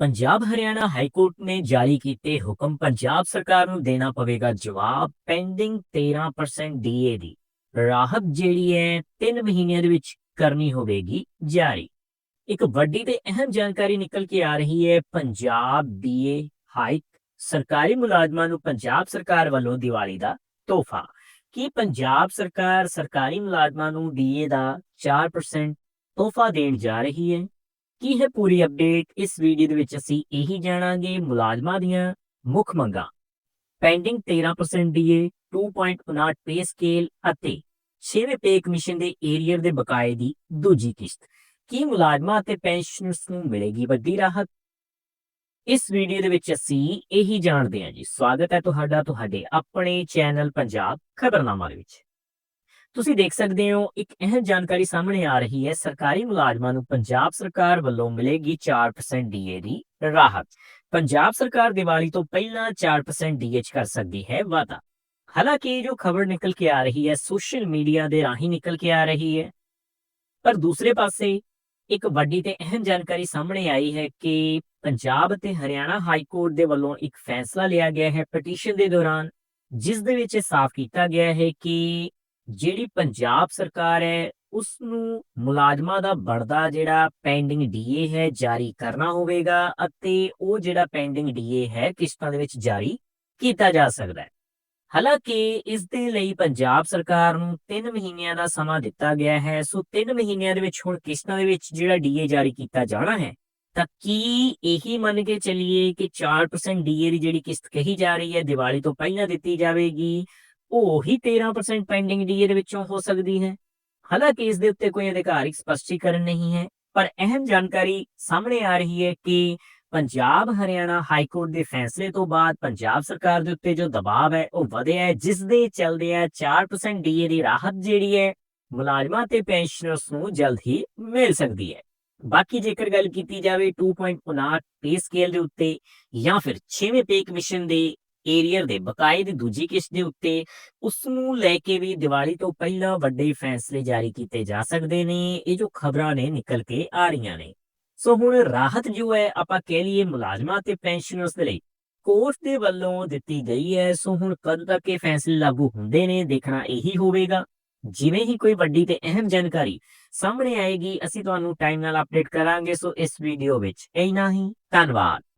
Punjab Haryana high court ਨੇ ਜਾਰੀ ਕੀਤੇ ਹੁਕਮ ਪੰਜਾਬ ਸਰਕਾਰ ਨੂੰ ਦੇਣਾ ਪਵੇਗਾ ਜਵਾਬ ਪੈਂਡਿੰਗ 13% ਡੀਏ ਦੀ। ਰਾਹਤ ਜਿਹੜੀ ਹੈ 3 ਮਹੀਨਿਆਂ ਦੇ ਵਿੱਚ ਕਰਨੀ ਹੋਵੇਗੀ ਜਾਰੀ। ਇੱਕ ਵੱਡੀ ਤੇ ਅਹਿਮ ਜਾਣਕਾਰੀ ਨਿਕਲ ਕੇ ਆ ਰਹੀ ਹੈ, ਪੰਜਾਬ ਡੀਏ ਹਾਈਕ ਸਰਕਾਰੀ ਮੁਲਾਜ਼ਮਾਂ ਨੂੰ ਪੰਜਾਬ ਸਰਕਾਰ ਵੱਲੋਂ ਦੀਵਾਲੀ ਦਾ ਤੋਹਫਾ। ਕੀ ਪੰਜਾਬ ਸਰਕਾਰ ਸਰਕਾਰੀ ਮੁਲਾਜ਼ਮਾਂ ਨੂੰ ਡੀਏ ਦਾ 4% ਤੋਹਫਾ ਦੇਣ ਜਾ ਰਹੀ ਹੈ? ਕੀ ਹੈ ਪੂਰੀ ਅਪਡੇਟ ਇਸ ਵੀਡੀਓ ਦੇ ਵਿੱਚ ਅਸੀਂ ਇਹੀ ਜਾਣਾਂਗੇ ਮੁਲਾਜ਼ਮਾਂ ਦੀਆਂ ਮੁੱਖ ਮੰਗਾਂ। ਪੈਂਡਿੰਗ 13% ਡੀਏ 2.59 ਪੇ ਸਕੇਲ ਅਤੇ 6ਵੇਂ ਪੇ ਕਮਿਸ਼ਨ ਦੇ ਏਰੀਅਰ ਦੇ ਬਕਾਏ ਦੀ ਦੂਜੀ ਕਿਸ਼ਤ। ਕੀ ਮੁਲਾਜ਼ਮਾਂ ਅਤੇ ਪੈਨਸ਼ਨਰਸ ਨੂੰ ਮਿਲੇਗੀ ਵੱਡੀ ਰਾਹਤ? ਇਸ ਵੀਡੀਓ ਦੇ ਵਿੱਚ ਅਸੀਂ ਇਹੀ ਜਾਣਦੇ ਹਾਂ ਜੀ। ਸਵਾਗਤ ਹੈ ਤੁਹਾਡਾ ਤੁਹਾਡੇ ਆਪਣੇ ਚੈਨਲ ਪੰਜਾਬ ਖਬਰਨਾਮਾ ਦੇ ਵਿੱਚ। ਤੁਸੀਂ ਦੇਖ ਸਕਦੇ ਹੋ, ਇੱਕ ਅਹਿਮ ਜਾਣਕਾਰੀ ਸਾਹਮਣੇ ਆ ਰਹੀ ਹੈ, ਸਰਕਾਰੀ ਮੁਲਾਜ਼ਮਾਂ ਨੂੰ ਪੰਜਾਬ ਸਰਕਾਰ ਵੱਲੋਂ ਮਿਲੇਗੀ 4% ਡੀਏ ਦੀ ਰਾਹਤ। ਪੰਜਾਬ ਸਰਕਾਰ ਦੀਵਾਲੀ ਤੋਂ ਪਹਿਲਾਂ 4% ਡੀਏ ਚ ਕਰ ਸਕਦੀ ਹੈ ਵਾਅਦਾ ਹਾਲਾਂਕਿ ਇਹ ਜੋ ਖਬਰ ਨਿਕਲ ਕੇ ਆ ਰਹੀ ਹੈ, ਸੋਸ਼ਲ ਮੀਡੀਆ ਦੇ ਰਾਹੀਂ ਨਿਕਲ ਕੇ ਆ ਰਹੀ ਹੈ। ਪਰ ਦੂਸਰੇ ਪਾਸੇ ਇੱਕ ਵੱਡੀ ਤੇ ਅਹਿਮ ਜਾਣਕਾਰੀ ਸਾਹਮਣੇ ਆਈ ਹੈ ਕਿ ਪੰਜਾਬ ਅਤੇ ਹਰਿਆਣਾ ਹਾਈ ਕੋਰਟ ਦੇ ਵੱਲੋਂ ਇੱਕ ਫੈਸਲਾ ਲਿਆ ਗਿਆ ਹੈ ਪਟੀਸ਼ਨ ਦੇ ਦੌਰਾਨ, ਜਿਸ ਦੇ ਵਿੱਚ ਇਹ ਸਾਫ਼ ਕੀਤਾ ਗਿਆ ਹੈ ਕਿ ਜਿਹੜੀ ਪੰਜਾਬ ਸਰਕਾਰ ਹੈ ਉਸ ਨੂੰ ਮੁਲਾਜ਼ਮਾਂ ਦਾ ਬਣਦਾ ਜਿਹੜਾ ਪੈਂਡਿੰਗ ਡੀਏ ਹੈ ਜਾਰੀ ਕਰਨਾ ਹੋਵੇਗਾ ਅਤੇ ਉਹ ਜਿਹੜਾ ਪੈਂਡਿੰਗ ਡੀਏ ਹੈ ਕਿਸ਼ਤਾਂ ਦੇ ਵਿੱਚ ਜਾਰੀ ਕੀਤਾ ਜਾ ਸਕਦਾ ਹੈ। ਹਾਲਾਂਕਿ ਇਸ ਦੇ ਲਈ ਪੰਜਾਬ ਸਰਕਾਰ ਨੂੰ 3 ਮਹੀਨਿਆਂ ਦਾ ਸਮਾਂ ਦਿੱਤਾ ਗਿਆ ਹੈ, ਸੋ 3 ਮਹੀਨਿਆਂ ਦੇ ਵਿੱਚ ਹੁਣ ਕਿਸ਼ਤਾਂ ਦੇ ਵਿੱਚ ਜਿਹੜਾ ਡੀਏ ਜਾਰੀ ਕੀਤਾ ਜਾਣਾ ਹੈ, ਤਾਂ ਕੀ ਇਹੀ ਮੰਨ ਕੇ ਚੱਲੀਏ ਕਿ 4% ਡੀਏ ਦੀ ਜਿਹੜੀ ਕਿਸ਼ਤ ਕਹੀ ਜਾ ਰਹੀ ਹੈ, ਦੀਵਾਲੀ ਤੋਂ ਪਹਿਲਾਂ ਦਿੱਤੀ ਜਾਵੇਗੀ ਉਹ 13% ਪੈਂਡਿੰਗ ਡੀਏ ਦੇ ਵਿੱਚੋਂ ਹੋ ਸਕਦੀ ਹੈ। ਹਾਲਾਂਕਿ ਇਸ ਦੇ ਉੱਤੇ ਕੋਈ ਅਧਿਕਾਰਿਕ ਸਪਸ਼ਟੀਕਰਨ ਨਹੀਂ ਹੈ, ਪਰ ਅਹਿਮ ਜਾਣਕਾਰੀ ਸਾਹਮਣੇ ਆ ਰਹੀ ਹੈ ਕਿ ਪੰਜਾਬ, ਹਰਿਆਣਾ ਹਾਈ ਕੋਰਟ ਦੇ ਫੈਸਲੇ ਤੋਂ ਬਾਅਦ ਪੰਜਾਬ ਸਰਕਾਰ ਦੇ ਉੱਤੇ ਜੋ ਦਬਾਅ ਹੈ, ਉਹ ਵਧਿਆ ਹੈ, ਜਿਸ ਦੇ ਚੱਲਦੇ ਆ 4% ਡੀਏ ਦੀ ਰਾਹਤ ਜਿਹੜੀ ਹੈ, ਮੁਲਾਜ਼ਮਾਂ ਤੇ ਪੈਨਸ਼ਨਰਸ ਨੂੰ ਜਲਦ ਹੀ ਮਿਲ ਸਕਦੀ ਹੈ। ਬਾਕੀ ਜੇਕਰ ਗੱਲ ਕੀਤੀ ਜਾਵੇ 2.59 ਪੇ ਸਕੇਲ ਦੇ ਉੱਤੇ ਜਾਂ ਫਿਰ 6ਵੇਂ ਪੇ ਕਮਿਸ਼ਨ ਦੇ ਏਰੀਅਰ ਦੇ ਬਕਾਏ ਦੀ ਦੂਜੀ ਕਿਸ਼ਤ ਦੇ ਉੱਤੇ ਉਸ ਨੂੰ ਲੈ ਕੇ ਵੀ ਦੀਵਾਲੀ ਤੋਂ ਪਹਿਲਾਂ ਵੱਡੇ ਫੈਸਲੇ ਜਾਰੀ ਕੀਤੇ ਜਾ ਸਕਦੇ ਨੇ, ਇਹ ਜੋ ਖਬਰਾਂ ਨੇ ਨਿਕਲ ਕੇ ਆ ਰਹੀਆਂ ਨੇ। ਸੋ ਹੁਣ ਰਾਹਤ ਜੋ ਹੈ, ਆਪਾਂ ਕਹਿ ਲਈਏ ਮੁਲਾਜ਼ਮਾਂ ਤੇ ਪੈਨਸ਼ਨਰਸ ਦੇ ਲਈ ਕੋਰਟ ਦੇ ਵੱਲੋਂ ਦਿੱਤੀ ਗਈ ਹੈ। ਸੋ ਹੁਣ ਕਦ ਤੱਕ ਇਹ ਫੈਸਲੇ ਲਾਗੂ ਹੁੰਦੇ ਨੇ, ਦੇਖਣਾ ਇਹੀ ਹੋਵੇਗਾ। ਜਿਵੇਂ ਹੀ ਕੋਈ ਵੱਡੀ ਤੇ ਅਹਿਮ ਜਾਣਕਾਰੀ ਸਾਹਮਣੇ ਆਏਗੀ, ਅਸੀਂ ਤੁਹਾਨੂੰ ਟਾਈਮ ਨਾਲ ਅਪਡੇਟ ਕਰਾਂਗੇ। ਸੋ ਇਸ ਵੀਡੀਓ ਵਿੱਚ ਇੰਨਾ ਹੀ। ਧੰਨਵਾਦ।